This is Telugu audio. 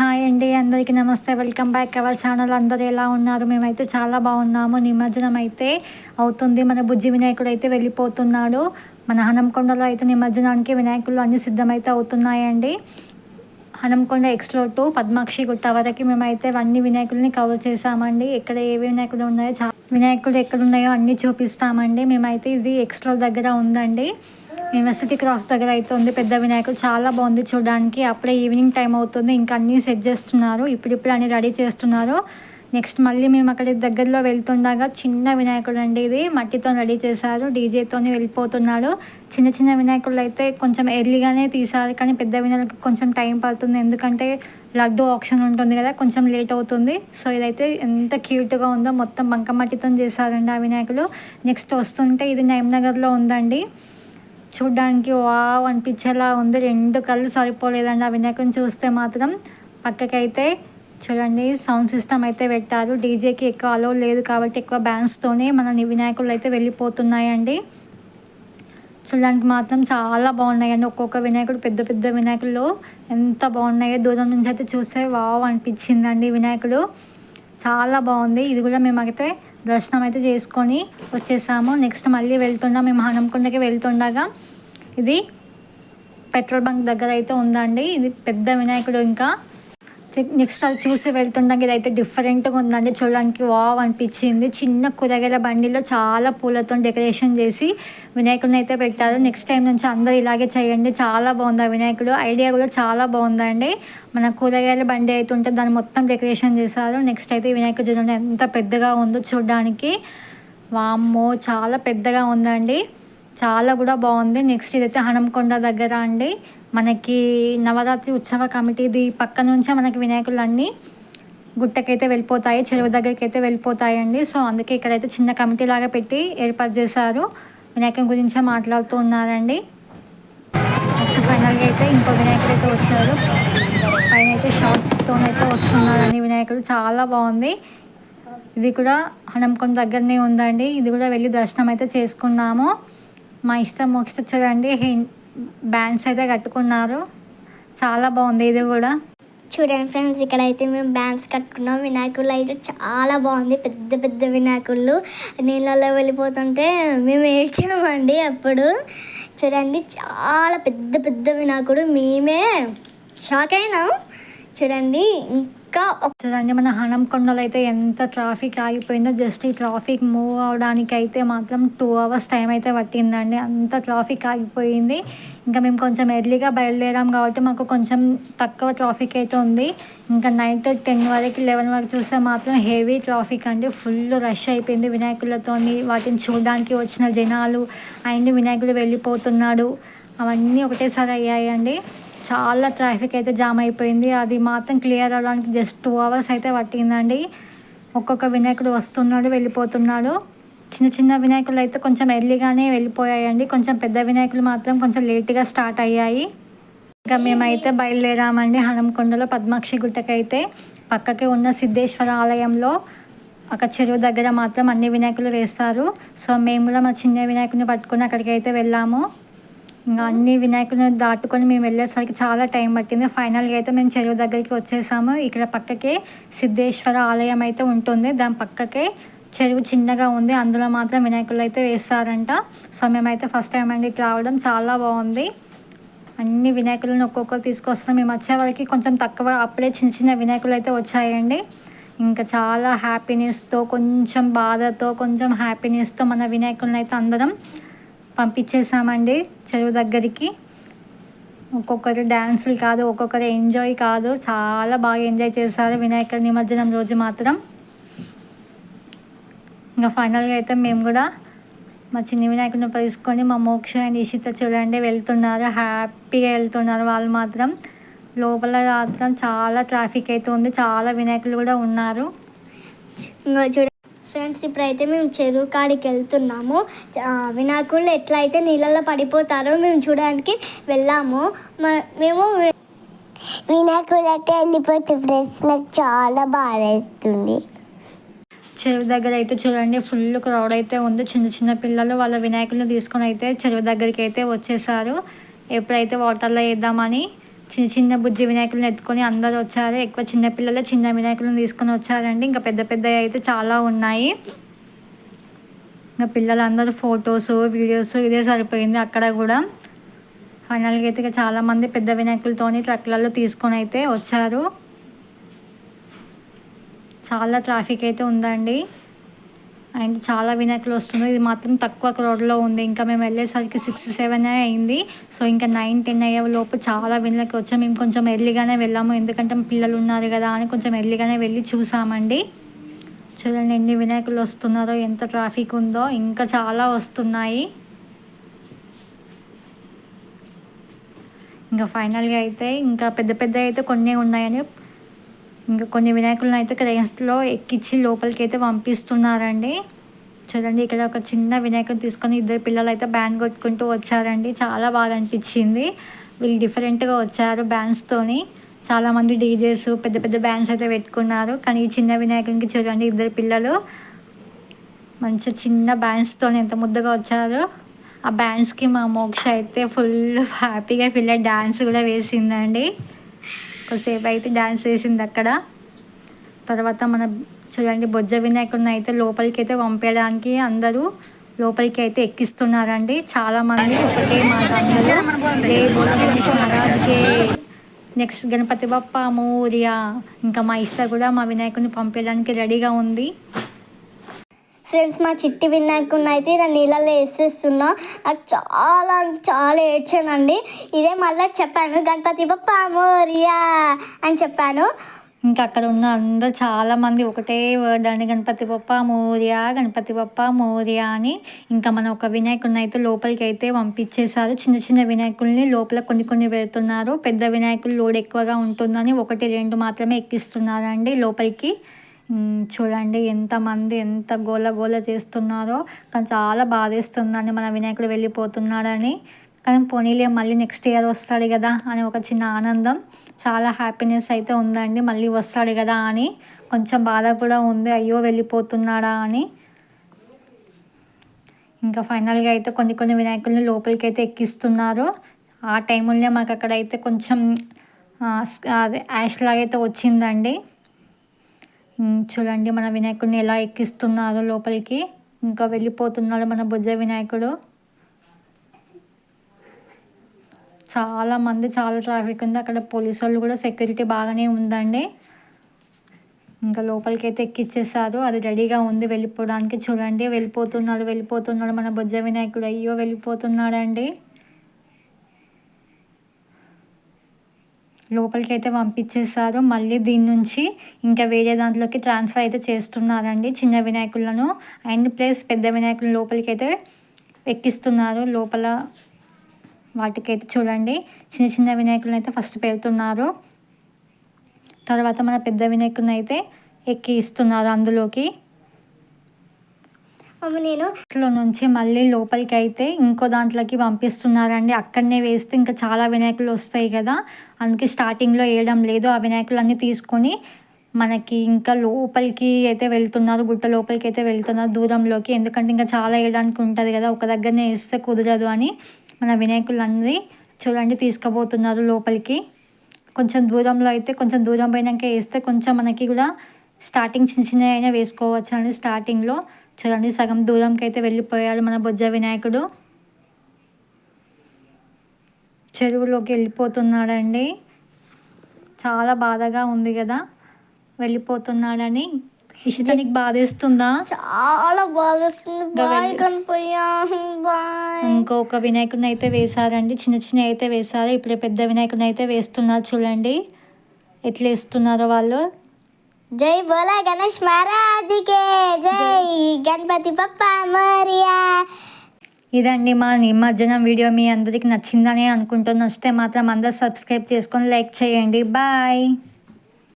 హాయ్ అండి అందరికీ నమస్తే. వెల్కమ్ బ్యాక్ అవర్ ఛానల్ అందరు ఎలా ఉన్నారు? మేమైతే చాలా బాగున్నాము. నిమజ్జనం అయితే అవుతుంది. మన బుజ్జి వినాయకుడు అయితే వెళ్ళిపోతున్నాడు. మన హనంకొండలో అయితే నిమజ్జనానికి వినాయకులు అన్ని సిద్ధమైతే అవుతున్నాయండి. హనంకొండ ఎక్స్లో టు పద్మాక్షి గుట్ట వరకు మేమైతే అన్ని వినాయకుల్ని కవర్ చేసామండి ఎక్కడ ఏ వినాయకులు ఉన్నాయో చా వినాయకులు ఎక్కడ ఉన్నాయో అన్నీ చూపిస్తామండి. మేమైతే ఇది ఎక్స్లో దగ్గర ఉందండి. యూనివర్సిటీ క్రాస్ దగ్గర అయితే ఉంది. పెద్ద వినాయకుడు చాలా బాగుంది చూడడానికి. అప్పుడే ఈవినింగ్ టైం అవుతుంది. ఇంకా అన్నీ సెట్ చేస్తున్నారు. ఇప్పుడిప్పుడు అన్ని రెడీ చేస్తున్నారు. నెక్స్ట్ మళ్ళీ మేము అక్కడ దగ్గరలో వెళ్తుండగా చిన్న వినాయకుడు అండి ఇది. మట్టితో రెడీ చేశారు. డీజేతో వెళ్ళిపోతున్నాడు చిన్న చిన్న వినాయకుడు అయితే కొంచెం ఎర్లీగానే తీశారు. కానీ పెద్ద వినాయకుడికి కొంచెం టైం పడుతుంది. ఎందుకంటే లడ్డు ఆప్షన్ ఉంటుంది కదా కొంచెం లేట్ అవుతుంది. సో ఇదైతే ఎంత క్యూట్గా ఉందో మొత్తం బంకమట్టితో చేశారండి ఆ వినాయకుడు నెక్స్ట్ వస్తుంటే ఇది నగర్లో ఉందండి. చూడ్డానికి వావ్ అనిపించేలా ఉంది. రెండు కళ్ళు సరిపోలేదండి. ఆ వినాయకుని చూస్తే మాత్రం పక్కకైతే చూడండి సౌండ్ సిస్టమ్ అయితే పెట్టారు. డీజేకి ఎక్కువ అలో లేదు కాబట్టి ఎక్కువ బ్యాండ్స్తోనే మన వినాయకులు అయితే వెళ్ళిపోతున్నాయండి. చూడడానికి మాత్రం చాలా బాగున్నాయండి. ఒక్కొక్క వినాయకుడు పెద్ద పెద్ద వినాయకులు ఎంత బాగున్నాయో దూరం నుంచి అయితే చూస్తే వావ్ అనిపించిందండి వినాయకుడు. చాలా బాగుంది. ఇది కూడా మేమైతే దర్శనం అయితే చేసుకొని వచ్చేసాము. నెక్స్ట్ మళ్ళీ వెళ్తున్నాం మేము హనంకొండకి వెళ్తుండగా ఇది పెట్రోల్ బంక్ దగ్గర అయితే ఉందండి. ఇది పెద్ద వినాయకుడు ఇంకా. నెక్స్ట్ అది చూసి వెళ్తుండగా ఇదైతే డిఫరెంట్గా ఉందండి. చూడడానికి వావ్ అనిపించింది. చిన్న కూరగాయల బండిలో చాలా పూలతో డెకరేషన్ చేసి వినాయకుడిని అయితే పెట్టారు. నెక్స్ట్ టైం నుంచి అందరూ ఇలాగే చేయండి. చాలా బాగుంది వినాయకుడు. ఐడియా కూడా చాలా బాగుందండి. మన కూరగాయల బండి అయితే ఉంటే దాన్ని మొత్తం డెకరేషన్ చేశారు. నెక్స్ట్ అయితే వినాయక చూడండి ఎంత పెద్దగా ఉందో చూడడానికి. వామ్మో చాలా పెద్దగా ఉందండి. చాలా కూడా బాగుంది. నెక్స్ట్ ఇదైతే హనంకొండ దగ్గర అండి. మనకి నవరాత్రి ఉత్సవ కమిటీది పక్క నుంచే మనకి వినాయకులు అన్నీ గుట్టకైతే వెళ్ళిపోతాయి చెరువు దగ్గరికి అయితే వెళ్ళిపోతాయండి. సో అందుకే ఇక్కడైతే చిన్న కమిటీ లాగా పెట్టి ఏర్పాటు చేశారు. వినాయకం గురించే మాట్లాడుతూ ఉన్నారండి. నెక్స్ట్ ఫైనల్గా అయితే ఇంకో వినాయకుడు అయితే వచ్చారు. పైన అయితే షార్ట్స్తోనైతే వస్తున్నారండి వినాయకుడు చాలా బాగుంది. ఇది కూడా హనంకొండ దగ్గరనే ఉందండి. ఇది కూడా వెళ్ళి దర్శనం అయితే చేసుకున్నాము. మా ఇష్టం మోక్ష చూడండి బ్యాండ్స్ అయితే కట్టుకున్నారు. చాలా బాగుంది ఇది కూడా. చూడండి ఫ్రెండ్స్ ఇక్కడ అయితే మేము బ్యాండ్స్ కట్టుకున్నాం. వినాయకులు అయితే చాలా బాగుంది. పెద్ద పెద్ద వినాయకుళ్ళు నీళ్ళలో వెళ్ళిపోతుంటే మేము ఏడ్చామండి అప్పుడు. చూడండి చాలా పెద్ద పెద్ద వినాయకుడు. మేమే షాక్ అయినాం. చూడండి ఇంకా చూడండి మన హనంకొండలో అయితే ఎంత ట్రాఫిక్ ఆగిపోయిందో జస్ట్ ఈ ట్రాఫిక్ మూవ్ అవడానికి అయితే మాత్రం టూ అవర్స్ టైం అయితే పట్టిందండి. అంత ట్రాఫిక్ ఆగిపోయింది. ఇంకా మేము కొంచెం ఎర్లీగా బయలుదేరాం కాబట్టి మాకు కొంచెం తక్కువ ట్రాఫిక్ అయితే ఉంది. ఇంకా నైట్ టెన్ వరకు లెవెన్ వరకు చూస్తే మాత్రం హెవీ ట్రాఫిక్ అండి. ఫుల్ రష్ అయిపోయింది వినాయకులతోని. వాటిని చూడడానికి వచ్చిన జనాలు అండ్ వినాయకుడు వెళ్ళిపోతున్నాడు. అవన్నీ ఒకటేసారి అయ్యాయండి. చాలా ట్రాఫిక్ అయితే జామ్ అయిపోయింది. అది మాత్రం క్లియర్ అవ్వడానికి జస్ట్ టూ అవర్స్ అయితే పట్టిందండి. ఒక్కొక్క వినాయకుడు వస్తున్నాడు వెళ్ళిపోతున్నాడు. చిన్న చిన్న వినాయకులు అయితే కొంచెం ఎర్లీగానే వెళ్ళిపోయాయండి. కొంచెం పెద్ద వినాయకులు మాత్రం కొంచెం లేట్గా స్టార్ట్ అయ్యాయి. ఇంకా మేమైతే బయలుదేరామండి హనంకొండలో పద్మాక్షి గుట్టకైతే. పక్కకే ఉన్న సిద్ధేశ్వర ఆలయంలో ఒక చెరువు దగ్గర మాత్రం అన్ని వినాయకులు వేస్తారు. సో మేము కూడా మా చిన్న వినాయకుడిని పట్టుకుని అక్కడికి అయితే వెళ్ళాము. ఇంకా అన్ని వినాయకులను దాటుకొని మేము వెళ్ళేసరికి చాలా టైం పట్టింది. ఫైనల్గా అయితే మేము చెరువు దగ్గరికి వచ్చేసాము. ఇక్కడ పక్కకే సిద్ధేశ్వర ఆలయం అయితే ఉంటుంది. దాని పక్కకే చెరువు చిన్నగా ఉంది. అందులో మాత్రం వినాయకులు అయితే వేస్తారంట సో మేమైతే ఫస్ట్ టైం అండి ఇట్లా రావడం. చాలా బాగుంది. అన్ని వినాయకులను ఒక్కొక్కరు తీసుకొస్తున్నాం మేము వచ్చే వరకు కొంచెం తక్కువ అప్పుడే చిన్న చిన్న వినాయకులు అయితే వచ్చాయండి. ఇంకా చాలా హ్యాపీనెస్తో కొంచెం బాధతో కొంచెం హ్యాపీనెస్తో మన వినాయకులను అయితే అందరం పంపించేసామండి చెరువు దగ్గరికి. ఒక్కొక్కరు డ్యాన్సులు కాదు ఒక్కొక్కరు ఎంజాయ్ కాదు. చాలా బాగా ఎంజాయ్ చేశారు వినాయక నిమజ్జనం రోజు మాత్రం. ఇంకా ఫైనల్గా అయితే మేము కూడా మా చిన్న వినాయకుడిని పరుచుకొని మా మోక్ష అండ్ ఇషిత చూడండి వెళ్తున్నారు. హ్యాపీగా వెళ్తున్నారు వాళ్ళు మాత్రం. లోపల మాత్రం చాలా ట్రాఫిక్ అయితే ఉంది. చాలా వినాయకులు కూడా ఉన్నారు. చూడ ఫ్రెండ్స్ ఇప్పుడైతే మేము చెరువు కాడికి వెళ్తున్నాము. వినాయకుళ్ళు ఎట్లయితే నీళ్ళల్లో పడిపోతారో మేము చూడడానికి వెళ్ళాము. మ- మేము వినాయకుడు అయితే వెళ్ళిపోతే ఫ్రెండ్స్ నాకు చాలా బాగా వేస్తుంది చెరువు దగ్గర అయితే చూడండి ఫుల్ క్రౌడ్ అయితే ఉంది. చిన్న చిన్న పిల్లలు వాళ్ళ వినాయకులను తీసుకొని అయితే చెరువు దగ్గరికి అయితే వచ్చేసారు. ఎప్పుడైతే వాటర్లో వేద్దామని చిన్న చిన్న బుజ్జి వినాయకులను ఎత్తుకొని అందరూ వచ్చారు. ఎక్కువ చిన్నపిల్లలు చిన్న వినాయకులను తీసుకొని వచ్చారండి. ఇంకా పెద్ద పెద్దవి అయితే చాలా ఉన్నాయి. ఇంకా పిల్లలందరూ ఫొటోస్ వీడియోస్ ఇదే సరిపోయింది అక్కడ కూడా. ఫైనల్గా అయితే ఇక చాలామంది పెద్ద వినాయకులతోని ట్రక్లలో తీసుకొని అయితే వచ్చారు. చాలా ట్రాఫిక్ అయితే ఉందండి. అండ్ చాలా వినాయకులు వస్తున్నాయి ఇది మాత్రం తక్కువ క్రౌడ్లో ఉంది. ఇంకా మేము వెళ్ళేసరికి సిక్స్ సెవెన్ అయింది. సో ఇంకా నైన్ టెన్ అయ్యే లోపు చాలా వినాయకులు వచ్చాం మేము కొంచెం ఎర్లీగానే వెళ్ళాము. ఎందుకంటే మా పిల్లలు ఉన్నారు కదా అని కొంచెం ఎర్లీగానే వెళ్ళి చూసామండి. చూడండి ఎన్ని వినాయకులు వస్తున్నారో ఎంత ట్రాఫిక్ ఉందో. ఇంకా చాలా వస్తున్నాయి. ఇంకా ఫైనల్గా అయితే ఇంకా పెద్ద పెద్ద అయితే కొన్ని ఉన్నాయని ఇంకా కొన్ని వినాయకులను అయితే క్రేన్స్లో ఎక్కించి లోపలికి అయితే పంపిస్తున్నారండి. చూడండి ఇక్కడ ఒక చిన్న వినాయకుని తీసుకొని ఇద్దరు పిల్లలు అయితే బ్యాండ్ కొట్టుకుంటూ వచ్చారండి. చాలా బాగా అనిపించింది. వీళ్ళు డిఫరెంట్గా వచ్చారు బ్యాండ్స్తోని చాలామంది డీజేస్ పెద్ద పెద్ద బ్యాండ్స్ అయితే పెట్టుకున్నారు. కానీ ఈ చిన్న వినాయకునికి చూడండి ఇద్దరు పిల్లలు. మంచి చిన్న బ్యాండ్స్తో ఎంత ముద్దగా వచ్చారు. ఆ బ్యాండ్స్కి మా మోక్ష అయితే ఫుల్ హ్యాపీగా ఫీల్ డ్యాన్స్ కూడా వేసిందండి. కొద్దిసేపు అయితే డ్యాన్స్ వేసింది అక్కడ. తర్వాత మన చూడండి బొజ్జ వినాయకుడిని అయితే లోపలికి అయితే పంపేయడానికి అందరూ లోపలికి అయితే ఎక్కిస్తున్నారండి. చాలా మంది ఒకటే మాట అందరూ జై గణేష్ మహారాజ్కి. నెక్స్ట్ గణపతి బప్ప మోరియా ఇంకా మా ఇష్ట కూడా మా వినాయకుడిని పంపేయడానికి రెడీగా ఉంది. ఫ్రెండ్స్ మా చిట్టి వినాయకుడిని అయితే ఇలా నీళ్ళలో వేసేస్తున్నా. నాకు చాలా అంటే చాలా ఏడ్చానండి. ఇదే మళ్ళీ చెప్పాను గణపతి బప్ప మోరియా అని చెప్పాను. ఇంకా అక్కడ ఉన్న అందరూ చాలామంది ఒకటే వర్డ్ అండి గణపతి బప్ప మోరియా గణపతి బొప్ప మోరియా అని. ఇంకా మనం ఒక వినాయకుడిని అయితే లోపలికి అయితే పంపించేశారు. చిన్న చిన్న వినాయకుల్ని లోపల కొన్ని కొన్ని పెడుతున్నారు. పెద్ద వినాయకులు లోడ్ ఎక్కువగా ఉంటుందని ఒకటి రెండు మాత్రమే ఎక్కిస్తున్నారండి లోపలికి. చూడండి ఎంతమంది ఎంత గోల గోల చేస్తున్నారో. కానీ చాలా బాధేస్తుందండి మన వినాయకుడు వెళ్ళిపోతున్నాడని. కానీ పోనీలే మళ్ళీ నెక్స్ట్ ఇయర్ వస్తాడు కదా అని ఒక చిన్న ఆనందం. చాలా హ్యాపీనెస్ అయితే ఉందండి మళ్ళీ వస్తాడు కదా అని. కొంచెం బాధ కూడా ఉంది అయ్యో వెళ్ళిపోతున్నాడా అని. ఇంకా ఫైనల్గా అయితే కొన్ని కొన్ని వినాయకుల్ని లోపలికి అయితే ఎక్కిస్తున్నారు. ఆ టైంలోనే మాకు అక్కడ అయితే కొంచెం అదే యాష్ లాగా అయితే వచ్చిందండి. చూడండి మన వినాయకుడిని ఎలా ఎక్కిస్తున్నారు లోపలికి. ఇంకా వెళ్ళిపోతున్నాడు మన బుజ్జ వినాయకుడు. చాలా మంది చాలా ట్రాఫిక్ ఉంది. అక్కడ పోలీసు వాళ్ళు కూడా సెక్యూరిటీ బాగానే ఉందండి. ఇంకా లోపలికి అయితే ఎక్కిచ్చేసారు. అది రెడీగా ఉంది వెళ్ళిపోవడానికి. చూడండి వెళ్ళిపోతున్నాడు వెళ్ళిపోతున్నాడు మన బొజ్జ వినాయకుడు. అయ్యో వెళ్ళిపోతున్నాడండి. లోపలికి అయితే పంపించేశారు. మళ్ళీ దీని నుంచి ఇంకా వేరే దాంట్లోకి ట్రాన్స్ఫర్ అయితే చేస్తున్నారండి చిన్న వినాయకులను. అండ్ ప్లస్ పెద్ద వినాయకులు లోపలికి అయితే ఎక్కిస్తున్నారు. లోపల వాటికైతే చూడండి. చిన్న చిన్న వినాయకులను అయితే ఫస్ట్ పెడుతున్నారు. తర్వాత మన పెద్ద వినాయకుని అయితే ఎక్కి ఇస్తున్నారు అందులోకి. అమ్మ నేను అట్లో నుంచి మళ్ళీ లోపలికి అయితే ఇంకో దాంట్లోకి పంపిస్తున్నారండి. అక్కడనే వేస్తే ఇంకా చాలా వినాయకులు వస్తాయి కదా. అందుకే స్టార్టింగ్లో వేయడం లేదు. ఆ వినాయకులన్నీ తీసుకొని మనకి ఇంకా లోపలికి అయితే వెళ్తున్నారు గుట్ట లోపలికి అయితే వెళ్తున్నారు దూరంలోకి. ఎందుకంటే ఇంకా చాలా వేయడానికి ఉంటుంది కదా. ఒక దగ్గరనే వేస్తే కుదరదు అని మన వినాయకులన్నీ చూడండి తీసుకుపోతున్నారు లోపలికి. కొంచెం దూరంలో అయితే కొంచెం దూరం పోయినాక వేస్తే కొంచెం మనకి కూడా స్టార్టింగ్ చిన్న చిన్న అయినా వేసుకోవచ్చు అండి స్టార్టింగ్లో. చూడండి సగం దూరంకి అయితే వెళ్ళిపోయాడు మన బొజ్జ వినాయకుడు. చెరువులోకి వెళ్ళిపోతున్నాడండి. చాలా బాధగా ఉంది కదా. వెళ్ళిపోతున్నాడని. ఇషితనికి బాధేస్తుందా? చాలా బాయ్ ఇంకొక వినాయకుడిని అయితే వేశారండి. చిన్న చిన్న అయితే వేశారు. ఇప్పుడు పెద్ద వినాయకుడిని అయితే వేస్తున్నారు చూడండి. ఎట్లా వేస్తున్నారో వాళ్ళు. జై బోలా గణేష్ మహారాజుకే జై గణపతి పప్పా మరియా. ఇదండి మా నిమజ్జనం వీడియో. మీ అందరికి నచ్చిందని అనుకుంటూ నచ్చితే మాత్రం అందరు సబ్స్క్రైబ్ చేసుకొని లైక్ చేయండి. బాయ్.